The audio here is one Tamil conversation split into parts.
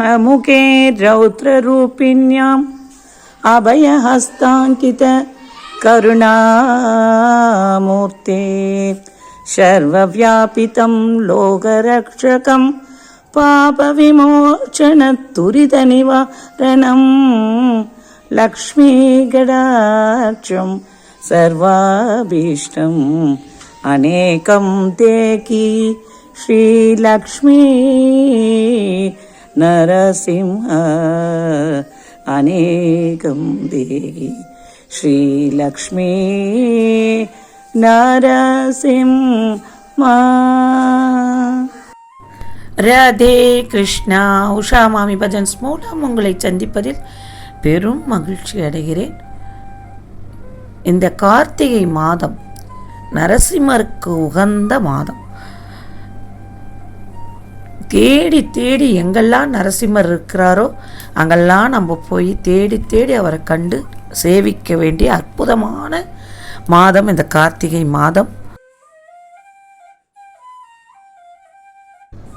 ब्रह्ममुखे रौद्ररूपिण्याम् अभयहस्ताङ्कित करुणामूर्ते। सर्वव्यापितं लोकरक्षकं पापविमोचनत्वरितनिवारणं लक्ष्मीगडाक्षं सर्वाभीष्टम् अनेकं देकी श्रीलक्ष्मी नरसिंह अनेकं देहि श्रीलक्ष्मी நரசிம்மா ராதே கிருஷ்ணா உஷா மாமி பஜன்ஸ் மூலம் உங்களை சந்திப்பதில் பெரும் மகிழ்ச்சி அடைகிறேன் இந்த கார்த்திகை மாதம் நரசிம்மருக்கு உகந்த மாதம் தேடி தேடி எங்கெல்லாம் நரசிம்மர் இருக்கிறாரோ அங்கெல்லாம் நம்ம போய் தேடி தேடி அவரை கண்டு சேவிக்க வேண்டிய அற்புதமான மாதம் இந்த கார்த்திகை மாதம்.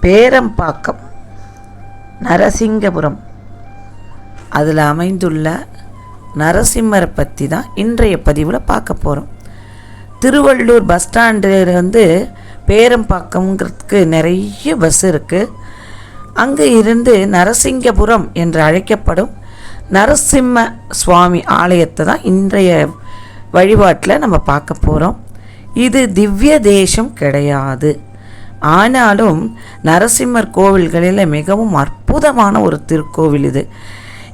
பேரம்பாக்கம் நரசிங்கபுரம். அதில் அமைந்துள்ள நரசிம்மரை பற்றி தான் இன்றைய பதிவில் பார்க்க போகிறோம் திருவள்ளூர் பஸ் ஸ்டாண்டிலிருந்து பேரம்பாக்கம்ங்கிறதுக்கு நிறைய பஸ் இருக்குது அங்கே இருந்து நரசிங்கபுரம் என்று அழைக்கப்படும் நரசிம்ம சுவாமி ஆலயத்தை தான் இன்றைய வழிபாட்டில் நம்ம பார்க்க போகிறோம் இது திவ்ய தேசம் கிடையாது. ஆனாலும் நரசிம்மர் கோவில்களில் மிகவும் அற்புதமான ஒரு திருக்கோவில் இது.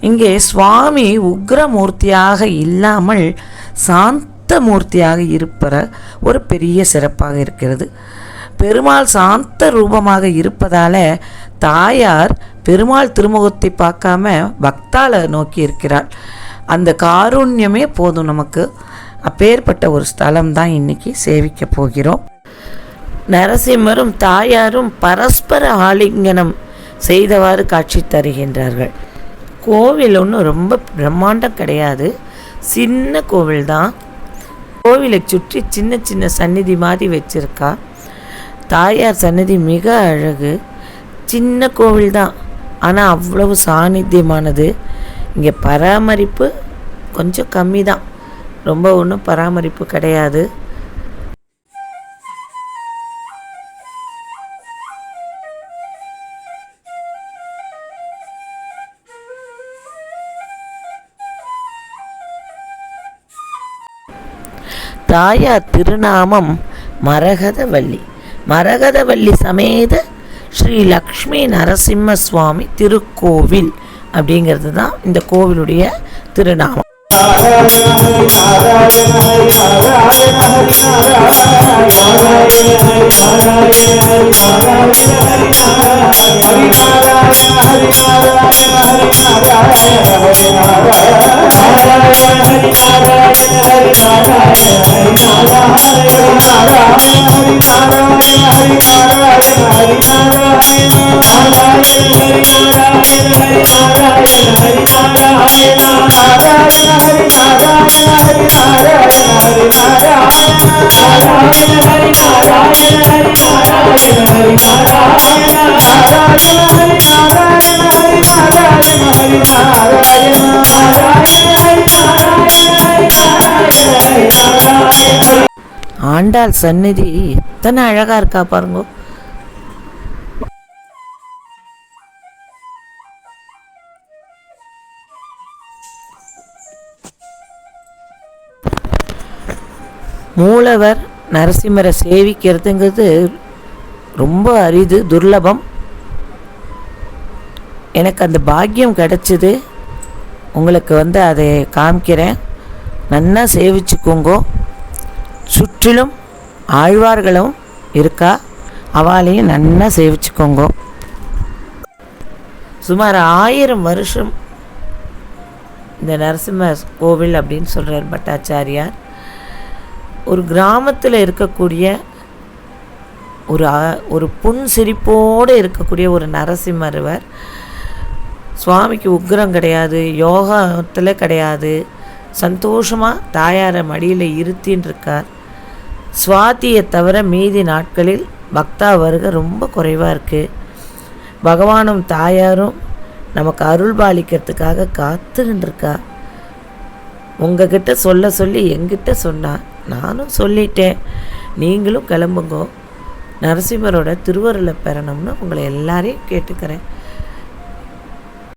இங்கே சுவாமி உக்ரமூர்த்தியாக இல்லாமல் சாந்த மூர்த்தியாக இருப்பற ஒரு பெரிய சிறப்பாக இருக்கிறது. பெருமாள் சாந்த ரூபமாக இருப்பதால் தாயார் பெருமாள் திருமுகத்தை பார்க்காம பக்தால நோக்கி இருக்கிறாள். அந்த காருண்யமே போதும் நமக்கு. அப்பேற்பட்ட ஒரு ஸ்தலம் தான் இன்னைக்கு சேவிக்க போகிறோம். நரசிம்மரும் தாயாரும் பரஸ்பர ஆலிங்கனம் செய்தவாறு காட்சி தருகின்றார்கள். கோவில் ஒன்றும் ரொம்ப பிரம்மாண்டம் கிடையாது. சின்ன கோவில் தான் கோவிலை சுற்றி சின்ன சின்ன சந்நிதி மாதிரி வச்சுருக்கா. தாயார் சந்நிதி மிக அழகு. சின்ன கோவில் தான் ஆனால் அவ்வளவு சாநித்தியமானது. இங்கே பராமரிப்பு கொஞ்சம் கம்மி தான் ரொம்ப ஒன்றும் பராமரிப்பு கிடையாது. தாயார் திருநாமம் மரகதவல்லி. மரகதவல்லி சமேத ஸ்ரீ லக்ஷ்மி நரசிம்ம சுவாமி திருக்கோவில் அப்படிங்கிறது தான் இந்த கோவிலுடைய திருநாமம். Hare Hare ஆண்டாள் சந்நிதி எத்தனை அழகா இருக்கா பாருங்க. மூலவர் நரசிம்மரை சேவிக்கிறதுங்கிறது ரொம்ப அரிது துர்லபம். எனக்கு அந்த பாக்கியம் கிடச்சிது. உங்களுக்கு வந்து அதை காமிக்கிறேன். நன்னா சேவிச்சுக்கோங்கோ. சுற்றிலும் ஆழ்வார்களும் இருக்கா? அவளையும் நல்லா சேவிச்சுக்கோங்க. சுமார் ஆயிரம் வருஷம் இந்த நரசிம்ம கோவில் அப்படின்னு சொல்கிறார் பட்டாச்சாரியார். ஒரு கிராமத்தில் இருக்கக்கூடிய ஒரு ஒரு புன் சிரிப்போடு இருக்கக்கூடிய ஒரு நரசிம்மருவர் சுவாமிக்கு உக்ரம் கிடையாது யோகத்தில் கிடையாது. சந்தோஷமாக தாயாரை மடியில் இருத்தின்னு இருக்கார் சுவாத்தியை தவிர மீதி நாட்களில் பக்தா வருகை ரொம்ப குறைவாக இருக்குது பகவானும் தாயாரும் நமக்கு அருள் பாலிக்கிறதுக்காக காத்துக்கிட்டுருக்கா உங்ககிட்ட சொல்ல சொல்லி எங்கிட்ட சொன்னா நானும் சொல்லிட்டேன். நீங்களும் கிளம்புங்கோ. நரசிம்மரோட திருவருளை பெறணும்னு உங்களை எல்லாரையும் கேட்டுக்கிறேன்.